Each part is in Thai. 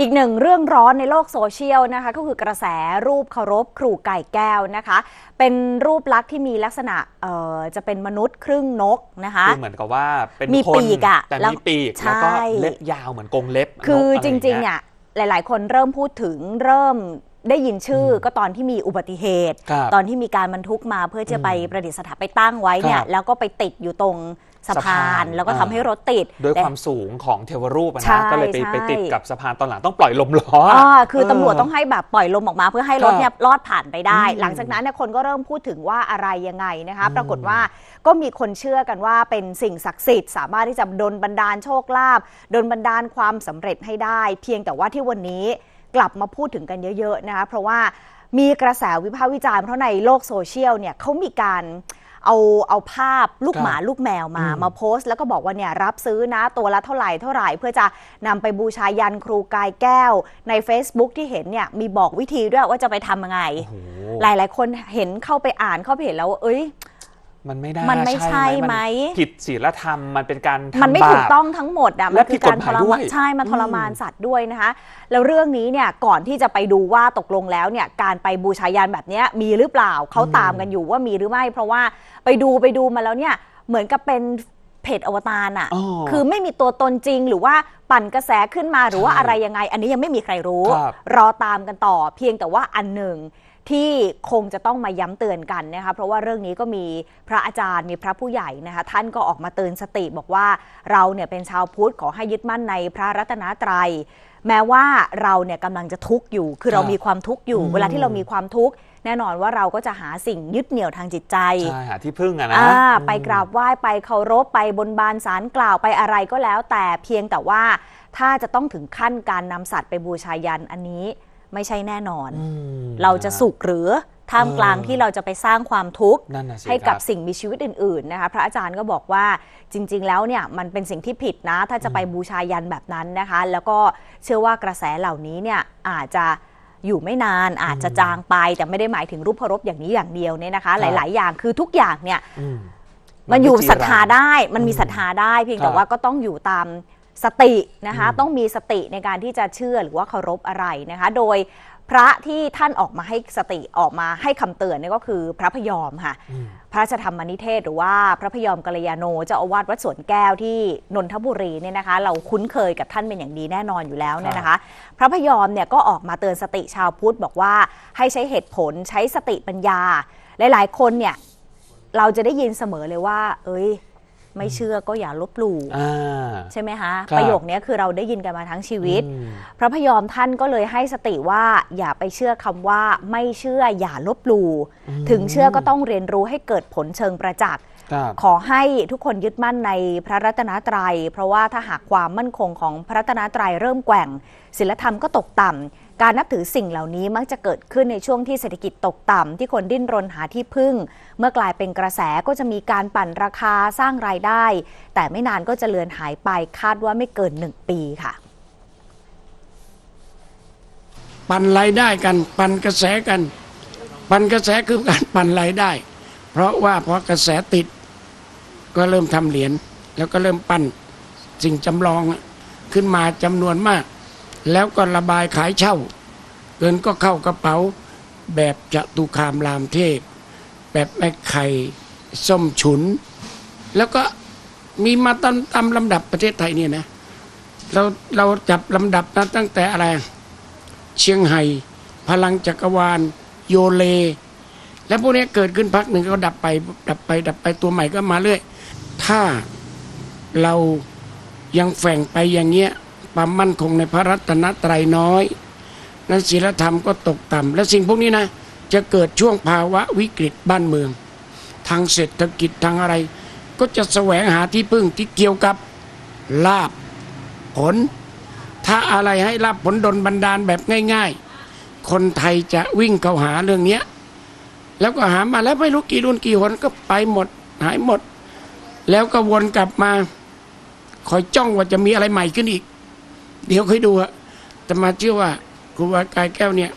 อีกหนึ่งเรื่องร้อนในโลกโซเชียลนะคะก็คือกระแสรูปเคารพครูไก่แก้วนะคะ เป็นรูปลักษณ์ที่มีลักษณะเอ่อจะเป็นมนุษย์ครึ่งนกนะคะคือเหมือนกับว่าเป็นมีคนปีกอะแต่แล้วมีปีกใช่แล้วก็เล็บยาวเหมือนกรงเล็บ คือนกะจไย่าริงเยๆเนี่ยหลาย ๆ คนเริ่มพูดถึงเริ่มได้ยินชื่ออก็ตอนที่มีอุบัติเหตุครับตอนที่มีการบรรทุกมาเพื่อจะไปประดิษฐานไปตั้งไว้เนี่คยรับแล้วก็ไปติดอยู่ตรง สะสะพาพานนแล้วก็อ่าทำให้รถติด ด้วยแต่ความสูงของเทวรูปอะใช่นะ ก็เลยไปใช่ไปติดกับสะพานตอนหลังต้องปล่อยลมล้ออะอ่าคือตำรวจต้องให้แบบปล่อยลมออกมา เพื่อให้รถครับเนี่ยรอดผ่านไปได้อืมหลังจากนั้นเนี่ยคนก็เริ่มพูดถึงว่าอะไรยังไงนะคะ ปรากฏว่าก็มีคนเชื่อกันว่าเป็นสิ่งศักดิ์สิทธิ์สามารถที่จะดลบันดาลโชคลาภดลบันดาลความสำเร็จให้ได้ เพียงแต่ว่าที่วันนี้กลับมาพูดถึงกันเยอะ ๆ นะคะเพราะว่ามีกระแสวิพากษ์วิจารณ์เพราะในโลกโซเชียลเนี่ยเขามีการ เอาเอาภาพลูกครับหมาลูกแมวมาอืมมาโพสต์ แล้วก็บอกว่าเนี่ยรับซื้อนะตัวละเท่าไหร่เท่าไหร่เพื่อจะนำไปบูชายันครูกายแก้ว ใน Facebook ที่เห็นเนี่ยมีบอกวิธีด้วยว่าจะไปทำยังไงโอ้โหหลาย ๆ คนเห็นเข้าไปอ่านเข้าไปเห็นแล้วว่าเอ้ย มันไม่ได้มันไม่ใช่ไหมนผิดศีลธรรมมันเป็นการทำมันไม่ถูกบาป ต้องทั้งหมดอะและมันคืผิดการกฎหทมายรด้วมายนใช่มาทรมานอืมสัตว์ด้วยนะคะแล้วเรื่องนี้เนี่ยก่อนที่จะไปดูว่าตกลงแล้วเนี่ยการไปบูชายันแบบเนี้ยมีหรือเปล่าเขาตามกันอยู่ว่ามีหรือไม่ เพราะว่าไปดูไปดูมาแล้วเนี่ยเหมือนกับเป็นเพจอวตารอะอ๋อคือไม่มีตัวตนจริงหรือว่าปั่นกระแสขึ้นมาหรือว่าใช่อะไรยังไง อันนี้ยังไม่มีใครรู้ ครับ รอตามกันต่อเพียงแต่ว่าอันหนึ่ง ที่คงจะต้องมาย้ำเตือนกันนะคะเพราะว่าเรื่องนี้ก็มีพระอาจารย์มีพระผู้ใหญ่นะคะท่านก็ออกมาเตือนสติบอกว่าเราเนี่ยเป็นชาวพุทธขอให้ยึดมั่นในพระรัตนตรัย แม้ว่าเราเนี่ยกำลังจะทุกข์อยู่ คือเราครับมีความทุกข์อยู่อืมเวลาที่เรามีความทุกข์แน่นอนว่าเราก็จะหาสิ่งยึดเหนี่ยวทางจิตใจใช่หาที่พึ่งอะนะอ่าอืมไปกราบไหว้ไปเคารพไปบนบานสารกล่าวไปอะไรก็แล้ว แต่เพียงแต่ว่าถ้าจะต้องถึงขั้นการนำสัตว์ไปบูชายันอันนี้ ไม่ใช่แน่นอนอืมเราจะสุขหรือท่ามกลางเออที่เราจะไปสร้างความทุกข์นั่นน่ะสิให้กับครับสิ่งมีชีวิตอื่น ๆนะคะ พระอาจารย์ก็บอกว่าจริง ๆ แล้วเนี่ยมันเป็นสิ่งที่ผิดนะ ถ้าจะไปบูชายันแบบนั้นนะคะ แล้วก็เชื่อว่ากระแสเหล่านี้เนี่ยอาจจะอยู่ไม่นานอาจจะจางไป แต่ไม่ได้หมายถึงรูปเคารพอย่างนี้อย่างเดียวเนี่ยนะคะ หลาย ๆ อย่างคือทุกอย่างเนี่ยอืมมันอยู่จีศรัทธารังได้ มันมีศรัทธาได้เพียงครับแต่ว่าก็ต้องอยู่ตาม สตินะคะอืมต้องมีสติในการที่จะเชื่อหรือว่าเคารพอะไรนะคะ โดยพระที่ท่านออกมาให้สติออกมาให้คำเตือนเนี่ยก็คือพระพยอมค่ะอืมพระราชธรรมนิเทศหรือว่าพระพยอมกัลยาโนเจ้าอาวาสวัดสวนแก้วที่นนทบุรีเนี่ยนะคะ เราคุ้นเคยกับท่านเป็นอย่างดีแน่นอนอยู่แล้วเนี่ยนะคะ พระพยอมเนี่ยก็ออกมาเตือนสติชาวพุทธบอกว่าให้ใช้เหตุผลใช้สติปัญญา หลาย ๆ คนเนี่ยเราจะได้ยินเสมอเลยว่า เอ้ย ไม่เชื่อก็อย่าลบหลู่อ่าใช่ไหมคะครับประโยคนี้คือเราได้ยินกันมาทั้งชีวิตอืมพระพยอมท่านก็เลยให้สติว่าอย่าไปเชื่อคำว่าไม่เชื่ออย่าลบหลู่อืมถึงเชื่อก็ต้องเรียนรู้ให้เกิดผลเชิงประจักษ์ครับขอให้ทุกคนยึดมั่นในพระรัตนตรัย เพราะว่าถ้าหากความมั่นคงของพระรัตนตรัยเริ่มแกว่งศีลธรรมก็ตกต่ำ การนับถือสิ่งเหล่านี้มักจะเกิดขึ้นในช่วงที่เศรษฐกิจตกต่ำที่คนดิ้นรนหาที่พึ่ง เมื่อกลายเป็นกระแสก็จะมีการปั่นราคาสร้างรายได้ แต่ไม่นานก็จะเลือนหายไปคาดว่าไม่เกินหนึ่งปีค่ะ ปั่นรายได้กัน ปั่นกระแสกัน ปั่นกระแสคือการปั่นรายได้ เพราะว่าพอกระแสติด ก็เริ่มทำเหรียญแล้วก็เริ่มปั้นสิ่งจำลองขึ้นมาจำนวนมาก แล้วก็ระบายขายเช่า เงินก็เข้ากระเป๋า แบบจตุคามรามเทพ แบบแม่ไข่ส้มฉุน แล้วก็มีมาตามตามลำดับประเทศไทยเนี่ยนะเราเราจับลำดับนะตั้งแต่อะไร เชียงไฮ้พลังจักรวาล โยเล แล้วพวกนี้เกิดขึ้นพักหนึ่งก็ดับไป ดับไป ดับไปตัวใหม่ก็มาเรื่อย ถ้าเรายังแฝงไปอย่างเงี้ย ความมั่นคงในพระรัตนตรัยน้อย นั้นศีลธรรมก็ตกต่ำและสิ่งพวกนี้นะ จะเกิดช่วงภาวะวิกฤตบ้านเมือง ทางเศรษฐกิจทางอะไร ก็จะแสวงหาที่พึ่งที่เกี่ยวกับลาบผล ถ้าอะไรให้รับผลดลบันดาลแบบง่าย ๆ คนไทยจะวิ่งเข้าหาเรื่องเนี้ยแล้วก็หามาแล้วไม่รู้กี่รุ่นกี่หนก็ไปหมดหายหมด แล้วก็วนกลับมา คอยจ้องว่าจะมีอะไรใหม่ขึ้นอีก เดี๋ยวค่อยดูอะแต่มาเชื่อว่าครูบากายแก้วเนี่ย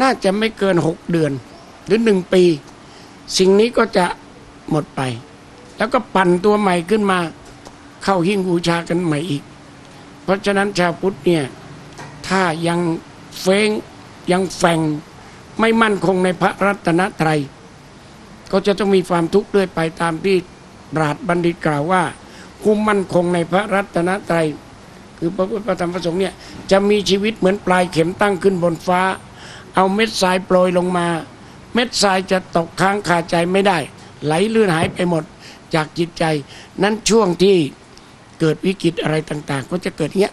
น่าจะไม่เกินหกเดือน หรือหนึ่งปี สิ่งนี้ก็จะหมดไป แล้วก็ปั่นตัวใหม่ขึ้นมา เข้าหิ้งบูชากันใหม่อีก เพราะฉะนั้นชาวพุทธเนี่ย ถ้ายังเฟ้งยังแฝงไม่มั่นคงในพระรัตนตรัย ก็จะต้องมีความทุกข์ด้วยไปตามที่ปราดบัณฑิตกล่าวว่าผู้มมั่นคงในพระรัตนตรัย คือพระพุทธพระธรรมพระสงฆ์เนี่ยจะมีชีวิตเหมือนปลายเข็มตั้งขึ้นบนฟ้า เอาเม็ดทรายโปรยลงมา เม็ดทรายจะตกค้างคาใจไม่ได้ ไหลเลื่อนหายไปหมดจากจิตใจ นั้นช่วงที่เกิดวิกฤตอะไรต่างๆ ก็จะเกิดเงี้ย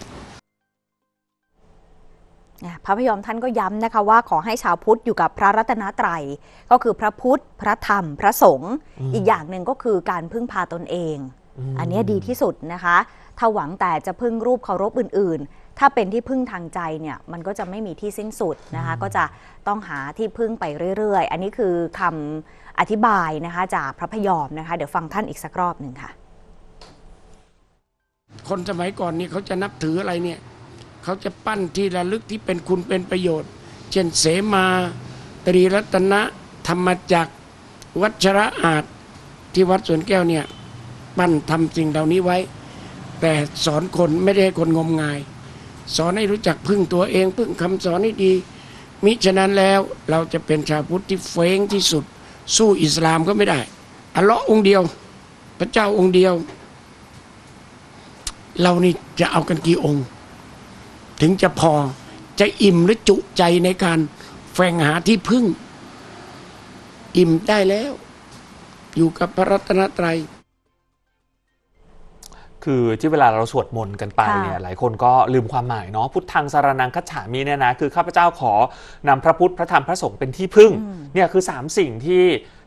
อะพระพยอมท่านก็ย้ำนะคะว่าขอให้ชาวพุทธอยู่กับพระรัตนตรัย ก็คือพระพุทธ พระธรรม พระสงฆ์อีกอย่างหนึ่งก็คือการพึ่งพาตนเอง อันเนี้ยดีที่สุดนะคะ ถ้าหวังแต่จะพึ่งรูปเคารพอื่น ๆ ถ้าเป็นที่พึ่งทางใจเนี่ยมันก็จะไม่มีที่สิ้นสุดนะคะก็จะต้องหาที่พึ่งไปเรื่อย ๆ อันนี้คือคำอธิบายนะคะจากพระพยอมนะคะเดี๋ยวฟังท่านอีกสักรอบหนึ่งค่ะ คนสมัยก่อนนี่เขาจะนับถืออะไรเนี่ยเขาจะปั้นที่ระลึกที่เป็นคุณเป็นประโยชน์ เช่นเสมาตรีรัตนะธรรมจักร วัชระอาจที่วัดสวนแก้วเนี่ย ปั้นทำสิ่งเหล่านี้ไว้ แต่สอนคนไม่ได้ให้คนงมงาย สอนให้รู้จักพึ่งตัวเอง พึ่งคำสอนให้ดี มิฉะนั้นแล้วเราจะเป็นชาวพุทธที่เฟ้งที่สุด สู้อิสลามก็ไม่ได้อัลเลาะห์องเดียว พระเจ้าองค์เดียว เรานี่จะเอากันกี่องค์ ถึงจะพอจะอิ่มหรือจุใจในการแฝงหาที่พึ่ง อิ่มได้แล้ว อยู่กับพระรัตนตรัย คือที่เวลาเราสวดมนต์กันไปค่ะเนี่ยหลายคนก็ลืมความหมายเนาะพุทธังสารนังคัจฉามิเนี่ยนะคือข้าพเจ้าขอนำพระพุทธพระธรรมพระสงฆ์เป็นที่พึ่งเนี่ยคือ 3 สิ่งที่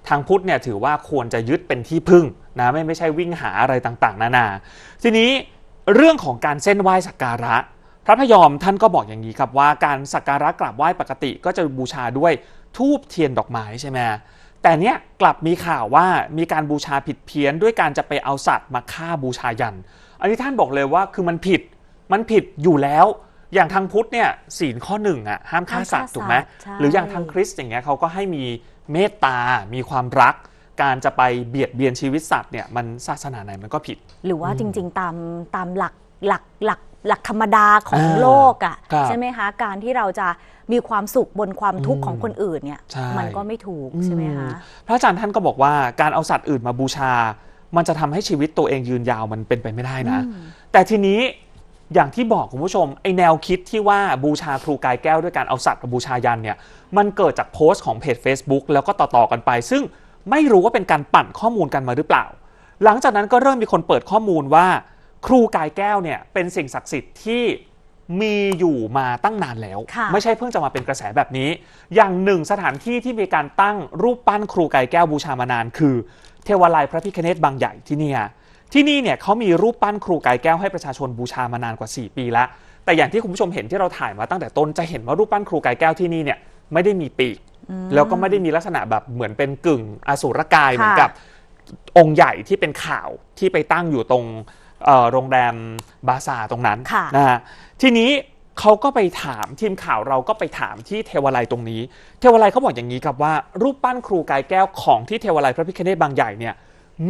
ทางพุทธเนี่ยถือว่าควรจะยึดเป็นที่พึ่งนะไม่ไม่ใช่วิ่งหาอะไรต่างๆ นานา ทีนี้เรื่องของการเส้นไหว้สักการะ พระพยอมท่านก็บอกอย่างนี้ครับว่าการสักการะกราบไหว้ปกติก็จะบูชาด้วยทูบเทียนดอกไม้ใช่ไหม แต่เนี้ยกลับมีข่าวว่ามีการบูชาผิดเพี้ยนด้วยการจะไปเอาสัตว์มาฆ่าบูชายัน อันนี้ท่านบอกเลยว่าคือมันผิดมันผิดอยู่แล้ว อย่างทางพุทธเนี่ยศีลข้อหนึ่งอะห้ามฆ่าสัตว์ถูกไหมใช่ หรืออย่างทางคริสต์อย่างเงี้ยเขาก็ให้มีเมตตา มีความรัก การจะไปเบียดเบียนชีวิตสัตว์เนี่ยมันศาสนาไหนมันก็ผิด หรือว่าจริงๆตามตามหลักหลักหลัก หลักธรรมดาของอ่าโลกอะครั่ะบใช่ไหมคะ การที่เราจะมีความสุขบนความทุกข์อืมของคนอื่นเนี่ยใช่มันก็ไม่ถูกใช่ไหมคะพระอาจารย์ท่านก็บอกว่าการเอาสัตว์อื่นมาบูชา มันจะทำให้ชีวิตตัวเองยืนยาวมันเป็นไปไม่ได้นะ แต่ทีนี้อย่างที่บอกคุณผู้ชมไอแนวคิดที่ว่าบูชาครูกายแก้วด้วยการเอาสัตว์มาบูชายันเนี่ยมันเกิดจากโพสต์ของเพจ Facebook แล้วก็ต่อๆกันไป ซึ่งไม่รู้ว่าเป็นการปั่นข้อมูลกันมาหรือเปล่า หลังจากนั้นก็เริ่มมีคนเปิดข้อมูลว่า ครูกายแก้วเนี่ยเป็นสิ่งศักดิ์สิทธิ์ที่มีอยู่มาตั้งนานแล้ว ค่ะ ไม่ใช่เพิ่งจะมาเป็นกระแสแบบนี้ อย่างหนึ่งสถานที่ที่มีการตั้งรูปปั้นครูกายแก้วบูชามานาน คือเทวาลัยพระพิคเนตบางใหญ่ที่เนี่ยที่นี่เนี่ยเขามีรูปปั้นครูกายแก้วให้ประชาชนบูชามานานกว่า 4 ปีแล้วแต่อย่างที่คุณผู้ชมเห็นที่เราถ่ายมาตั้งแต่ต้นจะเห็นว่ารูปปั้นครูกายแก้วที่นี่เนี่ยไม่ได้มีปีก แล้วก็ไม่ได้มีลักษณะแบบเหมือนเป็นกึ่งอสุรกายเหมือนกับ องค์ใหญ่ที่เป็นข่าวที่ไปตั้งอยู่ตรงเอ่อ โรงแรมบาซาร์ตรงนั้นค่ะนะฮะทีนี้เขาก็ไปถามทีมข่าวเราก็ไปถามที่เทวาลัยตรงนี้ เทวาลัยเขาบอกอย่างนี้ครับว่า รูปปั้นครูกายแก้วของที่เทวาลัยพระพิคเนตบางใหญ่เนี่ย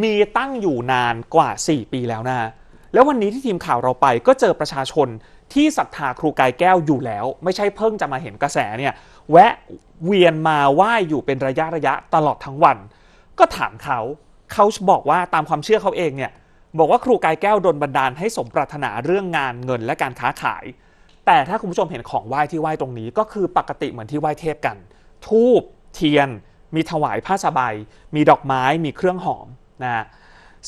มีตั้งอยู่นานกว่า 4 ปีแล้วนะแล้ววันนี้ที่ทีมข่าวเราไปก็เจอประชาชนที่ศรัทธาครูกายแก้วอยู่แล้ว ไม่ใช่เพิ่งจะมาเห็นกระแสเนี่ยแวะเวียนมาไหว้อยู่เป็นระยะระยะตลอดทั้งวัน ก็ถามเขาเขาบอกว่าตามความเชื่อเขาเองเนี่ย บอกว่าครูกายแก้วโดนบันดาลให้สมปรารถนาเรื่องงานเงินและการค้าขาย แต่ถ้าคุณผู้ชมเห็นของไหว้ที่ไหว้ตรงนี้ก็คือปกติเหมือนที่ไหว้เทพกัน ทูบเทียน มีถวายผ้าสบาย มีดอกไม้ มีเครื่องหอมนะฮะ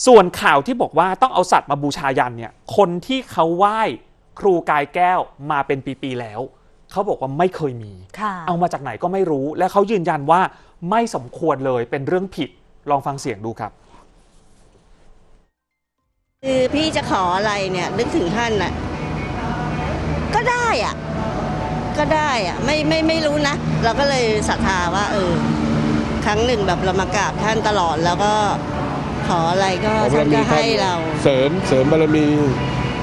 ส่วนข่าวที่บอกว่าต้องเอาสัตว์มาบูชายันเนี่ย คนที่เขาไหว้ครูกายแก้วมาเป็นปีๆแล้ว เขาบอกว่าไม่เคยมีค่ะเอามาจากไหนก็ไม่รู้ และเขายืนยันว่าไม่สมควรเลยเป็นเรื่องผิด ลองฟังเสียงดูครับ คือพี่จะขออะไรเนี่ยนึกถึงท่านน่ะก็ได้อะก็ได้อะไม่ไม่ไม่รู้นะ เราก็เลยศรัทธาว่า เออ ครั้งหนึ่งแบบเรามากราบท่านตลอดแล้วก็ขออะไรก็ขอบารท่านมีก็ท่านให้เรา เสริมเสริมบารมี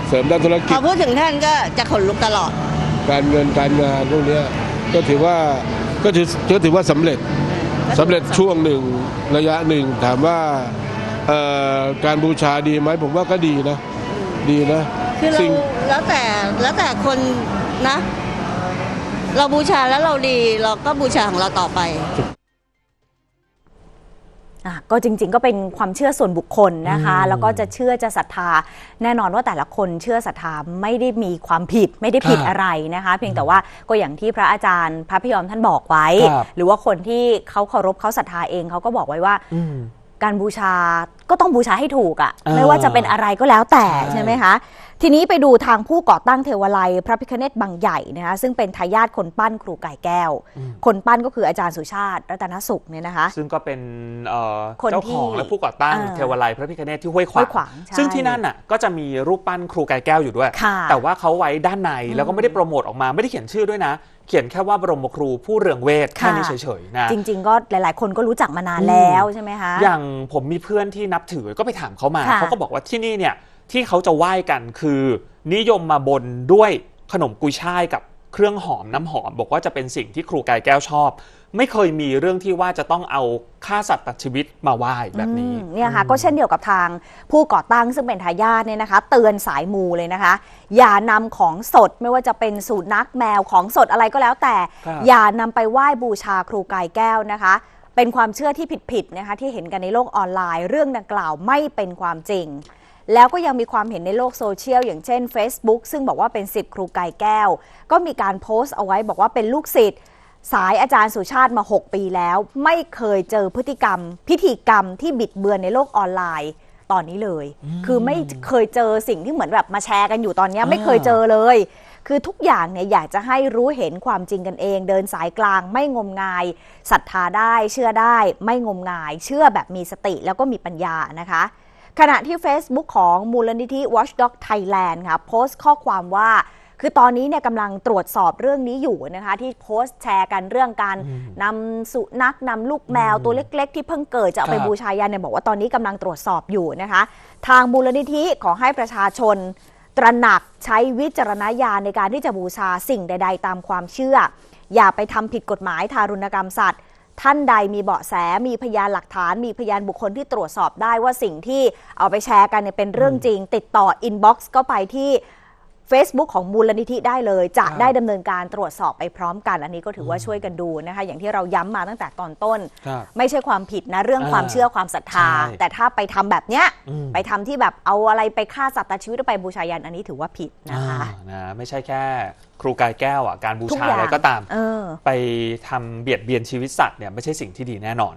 เสริมด้านธุรพกิอจพูดถึงท่านก็จะขนลุกตลอด การเงินการงานพวกเนี้ยก็ถือว่าก็ถือก็ถือว่าสำเร็จสำเร็จช่วงหนึ่งระยะหนึ่งถามว่าเอ่อ การบูชาดีไหมผมว่าก็ดีนะ ดีนะคือเราสิ่งแล้วแต่แล้วแต่คนนะ เราบูชาแล้วเราดีเราก็บูชาของเราต่อไป อะก็จริงๆก็เป็นความเชื่อส่วนบุคคลนะคะอืมแล้วก็จะเชื่อจะศรัทธา แน่นอนว่าแต่ละคนเชื่อศรัทธาไม่ได้มีความผิดไม่ได้ผิดครับอะไรนะคะ เพียงแต่ว่าก็อย่างที่พระอาจารย์พระพยอมท่านบอกไว้ ครับ หรือว่าคนที่เขาเคารพเขาศรัทธาเองเขาก็บอกไว้ว่า อืม การบูชาก็ต้องบูชาให้ถูกอะ่ะเออไม่ว่าจะเป็นอะไรก็แล้วแต่ใช่ใช่ไหมคะ ทีนี้ไปดูทางผู้ก่อตั้งเทวไลยพระพิคเนตบางใหญ่นะคะซึ่งเป็นทายาทคนปั้นครูไก่แก้ว คนปั้นก็คืออาจารย์สุชาติ รัตนสุขเนี่ยนะคะ ซึ่งก็เป็นเอ่อคนเจ้าของที่และผู้ก่อตั้งเออเทวไลยพระพิคเนตที่ห้วยขวาห้วยขวางใช่ซึ่งที่นั่นน่ะก็จะมีรูปปั้นครูกายแก้วอยู่ด้วยค่ะแต่ว่าเขาไว้ด้านในแล้วก็ไม่ได้โปรโมทออกมาไม่ได้เขียนชื่อด้วยนะเขียนแค่ว่าบรมครูผู้เรืองเวทแค่นี้เฉยๆนะจริง ๆ ก็หลาย ๆ คนก็รู้จักมานานแล้วใช่ไหมคะอย่างผมมีเพื่อนที่นับถือก็ไปถามเขามาค่ะเขาก็บอกว่าที่นี่เนี่ย ที่เขาจะไหว้กันคือ นิยมมาบนด้วยขนมกุยช่ายกับเครื่องหอมน้ำหอม บอกว่าจะเป็นสิ่งที่ครูกายแก้วชอบ ไม่เคยมีเรื่องที่ว่าจะต้องเอาฆ่าสัตว์ตัดชีวิตมาไหว้แบบนี้อืมเนี่ยค่ะก็เช่นเดียวกับทางผู้ก่อตั้งซึ่งเป็นทายาทเนี่ยนะคะ เตือนสายมูเลยนะคะ อย่านำของสดไม่ว่าจะเป็นสูตรนักแมวของสดอะไรก็แล้วแต่ครับอย่านำไปไหว้บูชาครูกายแก้วนะคะเป็นความเชื่อที่ผิดๆนะคะที่เห็นกันในโลกออนไลน์ เรื่องดังกล่าวไม่เป็นความจริง แล้วก็ยังมีความเห็นในโลกโซเชียลอย่างเช่น Facebook ซึ่งบอกว่าเป็นสิทธิ์ครูกายแก้ว ก็มีการโพสต์เอาไว้บอกว่าเป็นลูกศิษย์สายอาจารย์สุชาติมา 6 ปีแล้ว ไม่เคยเจอพฤติกรรม พิธีกรรมที่บิดเบือนในโลกออนไลน์ตอนนี้เลย คือไม่เคยเจอสิ่งที่เหมือนแบบมาแชร์กันอยู่ตอนเนี้ยไม่เคยเจอเลย คือทุกอย่างเนี่ยอยากจะให้รู้เห็นความจริงกันเอง เดินสายกลางไม่งมงายศรัทธาได้ เชื่อได้ ไม่งมงาย เชื่อแบบมีสติแล้วก็มีปัญญานะคะ ขณะที่ Facebook ของมูลนิธิ Watchdog Thailand ค่ะโพสต์ข้อความว่าคือตอนนี้เนี่ยกำลังตรวจสอบเรื่องนี้อยู่นะคะ ที่โพสต์แชร์กันเรื่องการนำสุนัขนำลูกแมวตัวเล็ก ๆ ที่เพิ่งเกิดจะเอาไปครับบูชายันเนี่ยบอกว่าตอนนี้กำลังตรวจสอบอยู่นะคะ ทางมูลนิธิขอให้ประชาชน ตระหนักใช้วิจารณญาณในการที่จะบูชาสิ่งใด ๆ ตามความเชื่อ อย่าไปทำผิดกฎหมายทารุณกรรมสัตว์ ท่านใดมีเบาะแส มีพยานหลักฐาน มีพยานบุคคลที่ตรวจสอบได้ว่าสิ่งที่เอาไปแชร์กันเนี่ยเป็นเรื่องจริง ติดต่ออินบ็อกซ์ก็ไปที่ Facebook ของมูลนิธิได้เลย จะครับได้ดำเนินการตรวจสอบไปพร้อมกัน อันนี้ก็ถือว่าช่วยกันดูนะคะ อย่างที่เราย้ำมาตั้งแต่ตอนต้น ครับไม่ใช่ความผิดนะ เรื่องอ่าความเชื่อความศรัทธา ใช่แต่ถ้าไปทำแบบเนี้ย อืม ไปทำที่แบบเอาอะไรไปฆ่าสัตว์ตัดชีวิตแล้วไปบูชายันอันนี้ถือว่าผิดนะคะ อ่านะไม่ใช่แค่ครูกายแก้วอะการบูทุกชาอย่าอะไรงก็ตาม เออ ไปทำเบียดเบียนชีวิตสัตว์เนี่ยไม่ใช่สิ่งที่ดีแน่นอน